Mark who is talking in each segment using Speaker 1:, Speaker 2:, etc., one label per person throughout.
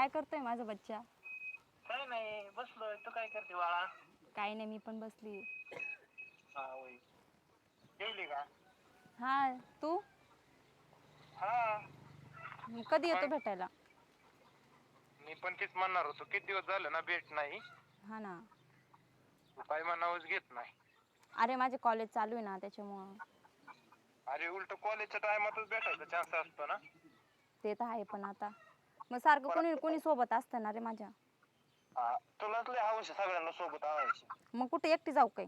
Speaker 1: काय करतोय माझा बच्चा?
Speaker 2: काय नाही बसलोय. तू काय करते बाळा?
Speaker 1: काही नाही मी पण बसली.
Speaker 2: हा होय. जेवली का?
Speaker 1: हा तू?
Speaker 2: हा.
Speaker 1: मग कधी येतो भेटायला?
Speaker 2: मी पण तेच म्हणणार होतो किती दिवस झालं ना भेट नाही?
Speaker 1: हा ना.
Speaker 2: तू काय म्हणावंच घेत नाही.
Speaker 1: अरे माझे कॉलेज चालू आहे ना त्याच्यामुळं.
Speaker 2: अरे उलट कॉलेजच्या टायमातच भेटायचा चान्स असतो ना?
Speaker 1: ते तर आहे पण आता. मग सारखं कोणी कोणी सोबत असतं ना रे माझ्या.
Speaker 2: हा, तुलाच लय हवं सगळ्यांना सोबत आणायची.
Speaker 1: मग कुठे एकटी जाऊ काय?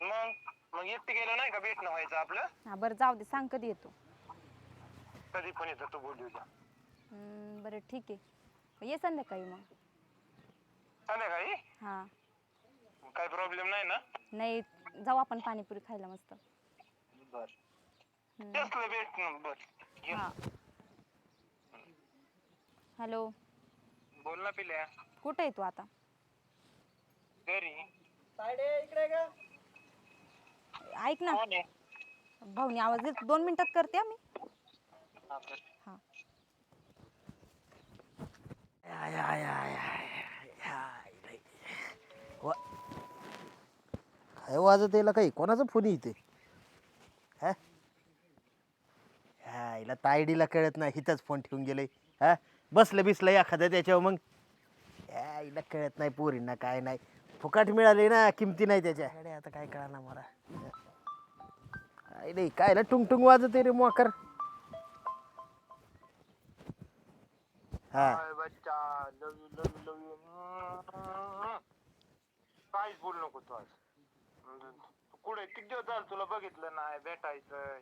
Speaker 2: मग मग एकटी गेलं नाही का भेटणं व्हायचं आपलं?
Speaker 1: हा बरं जाऊ दे सांग कधी येतो.
Speaker 2: कधी पण येतं तू बोलू द्या
Speaker 1: हम्म, बरं ठीक आहे. ये संध्याकाळी मग.
Speaker 2: संध्याकाळी?
Speaker 1: हा.
Speaker 2: काय प्रॉब्लेम नाही ना?
Speaker 1: नाही जाऊ आपण पाणीपुरी खायला मस्त.
Speaker 2: बर. तेच भेट बर.
Speaker 1: हा. हॅलो.
Speaker 2: बोल ना पिल्या.
Speaker 1: कुठे आहे तू आता?
Speaker 2: घरी.
Speaker 1: ऐक ना.
Speaker 2: कोण आहे?
Speaker 1: भाऊनी आवाज देत दोन मिनिटात करते हा मी.
Speaker 2: हा, कर.
Speaker 1: हा.
Speaker 3: आय, आय, आय, आय, आय, लय. वा- काय वाजत यायला काही? कोणाचा फोन इथे? हा? हा, हिला तायडीला कळत नाही हिथंच फोन ठेवून गेले. हा? बसलं बिसलं एखादं त्याच्यावर मग. या, हिला कळत नाही पोरींना काय नाही. फुकाट मिळाले ना किमती नाही त्याच्या. अरे आता काय कळणार मला? काय नाही कायला टुंग वाजत आहे रे मोकर. हा.
Speaker 2: हाय बच्चा love you love you love. You काहीच बोलू नको तू आज. तू कुठे किती दिवस झालं तुला बघितलं नाही भेटायचंय.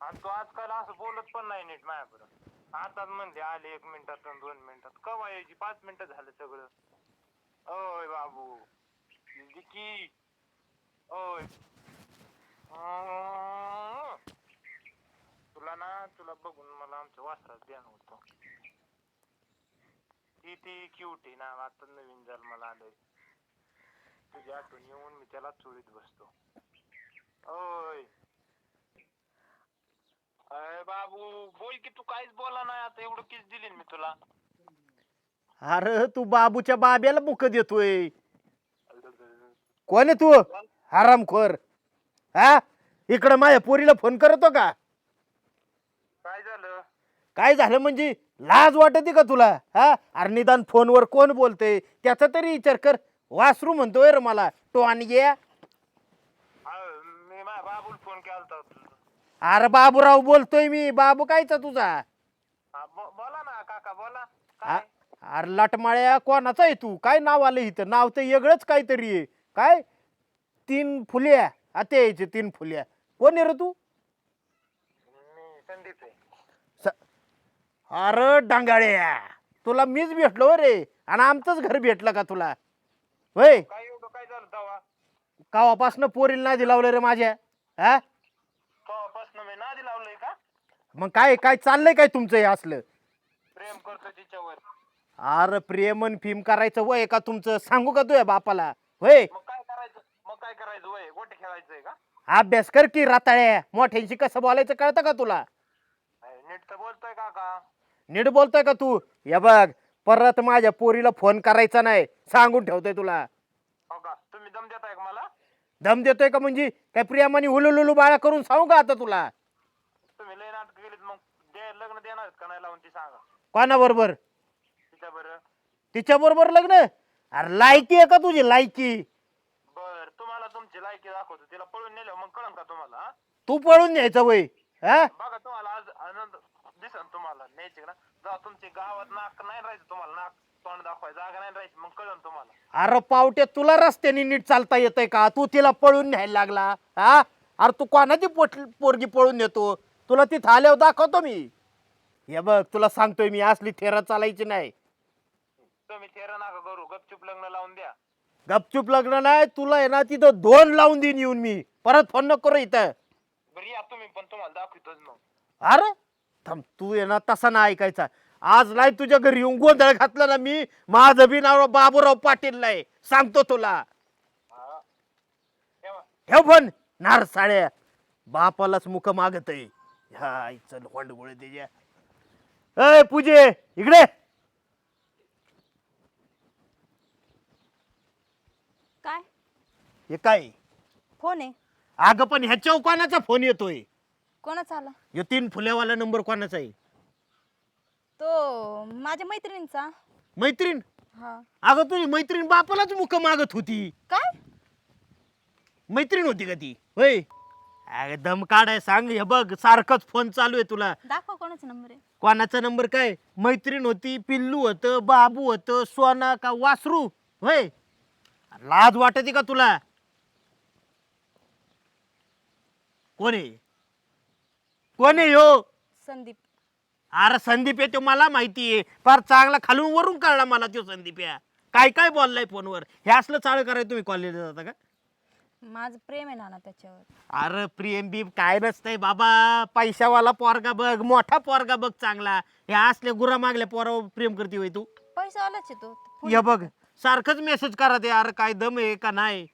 Speaker 2: आणि तू आजकाल असं बोलत पण नाही नीट माझ्याबरोबर. आताच म्हणले आले एक मिनिटात आणि दोन मिनिटात. कवा यायची? पाच मिनिटं झालं सगळं. ओय बाबू. म्हणजे की? ओय अं. तुला ना तुला बघून मला आमच्या वासरात ध्यान होतं. ती ती क्यूट आहे ना आता नवीन जन्माला आलंय. तुझी आठवण येऊन मी त्याला चोळीत बसतो. ओय अय बाबू बोल की तू काहीच बोला नाही आता एवढं किस दिली मी तुला?
Speaker 3: अरे तू बाबूच्या बाब्याला मुख देतोय. कोण आहे तू? हरामखोर हा? इकडं माझ्या पोरीला फोन करतो का?
Speaker 2: काय झालं?
Speaker 3: काय झालं म्हणजे? लाज वाटते का तुला? हा? अरे निदान फोनवर कोण बोलतय? त्याचा तरी विचार कर. वासरू म्हणतोय रे मला. तो आणि ये.
Speaker 2: अ, मी माझ्या बाबूला फोन केला होता
Speaker 3: अरे बाबूराव बोलतोय मी. बाबू कायचा तुझा?
Speaker 2: हा, बो- बोला ना काका बोला.
Speaker 3: आ-
Speaker 2: काय?
Speaker 3: अरे लटमाळ्या कोणाचा आहे तू? काय नाव आलं इथं? नाव तर वेगळंच काहीतरी आहे. काय? तीन फुल्या. आता यायचे तीन फुल्या. कोण आहे रे तू?
Speaker 2: मी संदीप आहे.
Speaker 3: अरे डांगाळ्या तुला मीच भेटलो रे. आणि आमचंच घर भेटलं का तुला? होय?
Speaker 2: काय एवढं काय झालं
Speaker 3: कावापासनं पोरीला नाही दिलावलं रे माझ्या. हा
Speaker 2: तेव्हापासून मी नादी लावलंय का
Speaker 3: मग काय काय चाललंय काय तुमचं हे असलं?
Speaker 2: प्रेम करतो तिच्यावर.
Speaker 3: अरे प्रेमन फिम करायचं वय का तुमचं? सांगू का तुझ्या बापाला? होय?
Speaker 2: मग काय करायचं मग काय करायचं वय गोटे खेळायचंय का?
Speaker 3: अभ्यास कर की राताळ्या मोठ्यांशी कसं बोलायचं कळतं का तुला?
Speaker 2: नीट तर बोलतोय काका.
Speaker 3: नीट बोलतोय का तू? हे बघ परत माझ्या पोरीला फोन करायचा नाही. सांगून ठेवतोय तुला.
Speaker 2: हो का? तुम्ही दम देताय का मला?
Speaker 3: दम देतोय का म्हणजे? काय प्रियामानी हुलुलुलू बाळा करून सांगू का आता तुला?
Speaker 2: तुम्ही लय नाटक केलीत मग दे लग्न देणार आहेत का नाही लावून ती सांगा.
Speaker 3: कोणाबरोबर?
Speaker 2: तिच्या बरं
Speaker 3: तिच्या बरोबर लग्न? अरे लायकी आहे का तुझी लायकी?
Speaker 2: बर तुम्हाला तुमची लायकी दाखवतो तिला पळून नेलं मग कळन का तुम्हाला हा?
Speaker 3: तू पळून न्यायचं वय हा?
Speaker 2: बघा तुम्हाला आज आनंद दिसन तुम्हाला न्यायची का ना जेव्हा तुमची गावात नाक नाही राहायचं तुम्हाला नाक तोंड दाखवायचं जागा नाही राहायची मग कळन तुम्हाला.
Speaker 3: अरे पावट्या तुला रस्त्याने नीट चालता येतंय का? तू तिला पळून न्यायला लागला हा? अरे तू कोणाची पोट पोरगी पळून नेतो? तुला तिथं आल्यावर दाखवतो मी. हे बघ तुला सांगतोय मी असली थेरा चालायची नाही.
Speaker 2: तुम्ही नका करू गपचूप लग्न लावून द्या.
Speaker 3: गपचूप लग्न नाही तुला आहे ना तिथं दोन लावून देईन येऊन मी. परत फोन नको करू इथं.
Speaker 2: बरं या तुम्ही पण तुम्हाला दाखवतोच मग.
Speaker 3: अरे थांब तू आहे ना तसा ना ऐकायचा. आज नाही तुझ्या घरी येऊन गोंधळ घातला ना मी माझं बी नाव बाबूराव पाटील नाही. सांगतो तुला.
Speaker 2: हा. ठेवा.
Speaker 3: ठेव पण नार साड्या बापालाच मुख मागत आहे ह्या इथं लोखंड गोळे त्याच्या अय पूजे इकडे. काय? हे काय?
Speaker 1: फोन आहे.
Speaker 3: अग पण ह्याच्यावर कोणाचा फोन येतोय?
Speaker 1: कोणाचा आला?
Speaker 3: यो तीन फुल्यावाला नंबर कोणाचा आहे?
Speaker 1: तो माझ्या मैत्रिणींचा.
Speaker 3: मैत्रीण?
Speaker 1: हा.
Speaker 3: अगं तुझी मैत्रीण बापालाच मुख मागत होती.
Speaker 1: काय?
Speaker 3: मैत्रीण होती का ती? होय. अगं दम काढाय सांग हे बघ सारखंच फोन चालू आहे तुला.
Speaker 1: दाखव कोणाचा नंबर आहे.
Speaker 3: कोणाचा नंबर काय? मैत्रीण होती पिल्लू होतं बाबू होतं सोना का वासरू? होय. लाज वाटते का तुला? कोण आहे? कोण आहे यो
Speaker 1: संदीप.
Speaker 3: अरे संदीप आहे तो मला माहिती आहे. फार चांगला खालून वरून कळला मला तो संदीप या. काय काय बोललाय फोनवर? हे असलं चालू करायचं तुम्ही कॉलेजला जाता का?
Speaker 1: माझं प्रेम आहे नाना त्याच्यावर.
Speaker 3: अरे प्रियम बीम काय नसतंय बाबा. पैशावाला पोरगा बघ मोठा पोरगा बघ चांगला. हे असले गुरा मागल्या पोरावर प्रेम करते होय तू?
Speaker 1: पैसावालाच आहे तो.
Speaker 3: या बघ सारखंच मेसेज करा ते अरे काय दम आहे का नाही?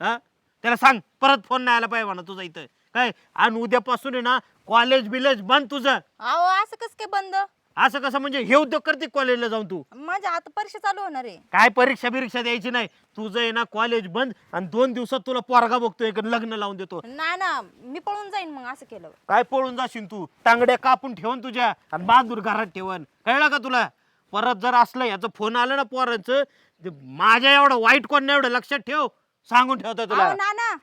Speaker 3: हा? त्याला सांग परत फोन नाही आला पाहिजे म्हणा तुझा इथं. काय? आणि उद्यापासून आहे ना कॉलेज बिलेज बंद तुझं.
Speaker 1: अहो असं कसं काय बंद?
Speaker 3: असं कसं म्हणजे हे उद्योग करते कॉलेजला जाऊन तू?
Speaker 1: माझ्या आता परीक्षा चालू होणार आहे.
Speaker 3: काय परीक्षा बिरीक्षा द्यायची नाही? तुझं आहे ना कॉलेज बंद आणि दोन दिवसात तुला पोरगा बघतोय एक लग्न लावून देतो.
Speaker 1: नाही ना मी पळून जाईन मग असं केलं
Speaker 3: काय पळून जाशील तू? तांगड्या कापून ठेवून तुझ्या आणि बांधून घरात ठेवण कळलं का तुला? परत जर असलं याचं फोन आलं ना पोरांचं ते माझ्या एवढं वाईट कोण नाही एवढं लक्षात ठेव. सांगून ठेवतोय तुला.
Speaker 1: अहो नाना